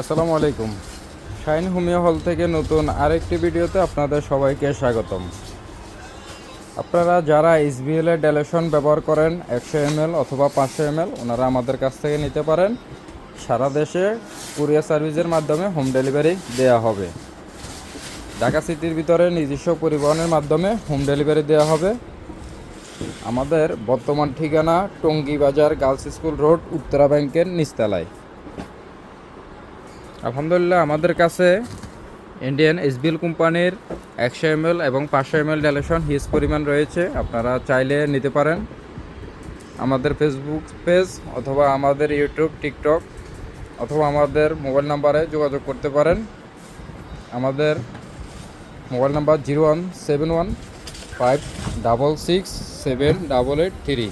আসসালামু আলাইকুম। Shine homeo হল থেকে নতুন আরেকটি ভিডিওতে আপনাদের সবাইকে স্বাগতম। আপনারা যারা এসবিএল এর ডেলেশন ব্যবহার করেন একশো এমএল অথবা পাঁচশো এমএল, ওনারা আমাদের কাছ থেকে নিতে পারেন। সারা দেশে কুরিয়ার সার্ভিসের মাধ্যমে হোম ডেলিভারি দেওয়া হবে। ঢাকা সিটির ভিতরে নিজস্ব পরিবহনের মাধ্যমে হোম ডেলিভারি দেওয়া হবে। আমাদের বর্তমান ঠিকানা টঙ্গী বাজার গার্লস স্কুল রোড, উত্তরা ব্যাংকের নিচতলায় আলহামদুলিল্লাহ, আমাদের কাছে ইন্ডিয়ান এসবিএল কোম্পানির একশো এমএল এবং পাঁচশো এমএল ডেলেশন হিউজ পরিমাণ রয়েছে। আপনারা চাইলে নিতে পারেন আমাদের ফেসবুক পেজ অথবা আমাদের ইউটিউব টিকটক অথবা আমাদের মোবাইল নাম্বারে যোগাযোগ করতে পারেন। আমাদের mobile number zero one seven one five double six seven double eight three.